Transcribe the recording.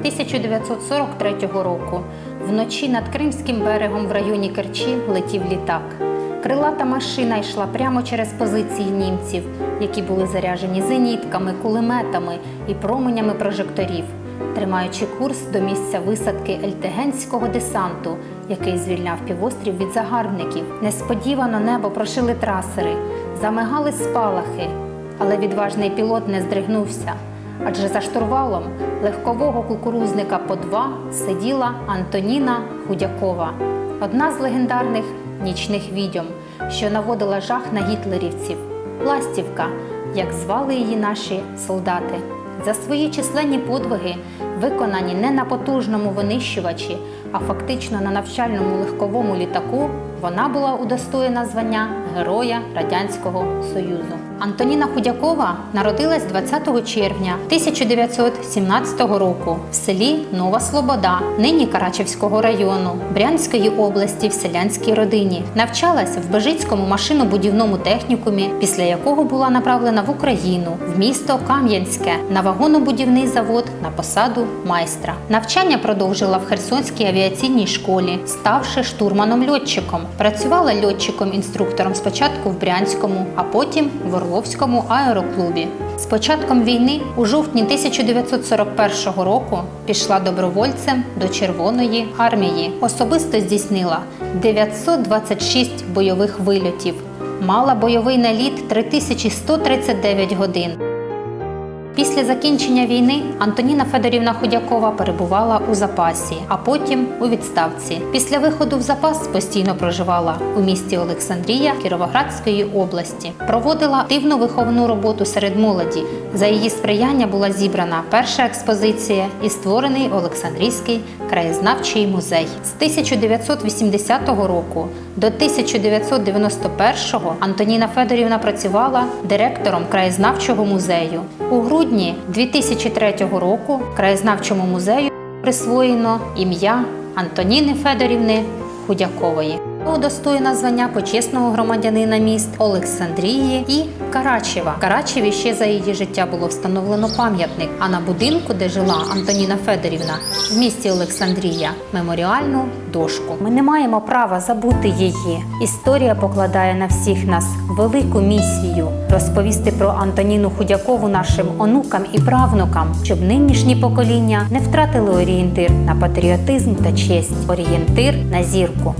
1943 року вночі над Кримським берегом в районі Керчі летів літак. Крилата машина йшла прямо через позиції німців, які були заряжені зенітками, кулеметами і променями прожекторів, тримаючи курс до місця висадки ельтегенського десанту, який звільняв півострів від загарбників. Несподівано небо прошили трасери, замигали спалахи, але відважний пілот не здригнувся. Адже за штурвалом легкового кукурузника по 2 сиділа Антоніна Худякова, одна з легендарних нічних відьом, що наводила жах на гітлерівців. Ластівка, як звали її наші солдати. За свої численні подвиги, виконані не на потужному винищувачі, а фактично на навчальному легковому літаку, вона була удостоєна звання Героя Радянського Союзу. Антоніна Худякова народилась 20 червня 1917 року в селі Нова Слобода, нині Карачевського району Брянської області в селянській родині. Навчалась в Бежицькому машинобудівному технікумі, після якого була направлена в Україну, в місто Кам'янське на вагонобудівний завод на посаду майстра. Навчання продовжила в Херсонській авіаційній школі, ставши штурманом-льотчиком. Працювала льотчиком-інструктором спочатку в Брянському, а потім в Орловському аероклубі. З початком війни у жовтні 1941 року пішла добровольцем до Червоної армії. Особисто здійснила 926 бойових вильотів. Мала бойовий наліт 3139 годин. Після закінчення війни Антоніна Федорівна Худякова перебувала у запасі, а потім у відставці. Після виходу в запас постійно проживала у місті Олександрія Кіровоградської області. Проводила активну виховну роботу серед молоді. За її сприяння була зібрана перша експозиція і створений Олександрійський краєзнавчий музей. З 1980 року до 1991 Антоніна Федорівна працювала директором краєзнавчого музею. У грудні 2003 року краєзнавчому музею присвоєно ім'я Антоніни Федорівни Худякової. Удостоєна звання почесного громадянина міст Олександрії і Карачева. Карачеві ще за її життя було встановлено пам'ятник. А на будинку, де жила Антоніна Федорівна, в місті Олександрія, меморіальну дошку. Ми не маємо права забути її. Історія покладає на всіх нас велику місію розповісти про Антоніну Худякову нашим онукам і правнукам, щоб нинішні покоління не втратили орієнтир на патріотизм та честь, орієнтир на зірку.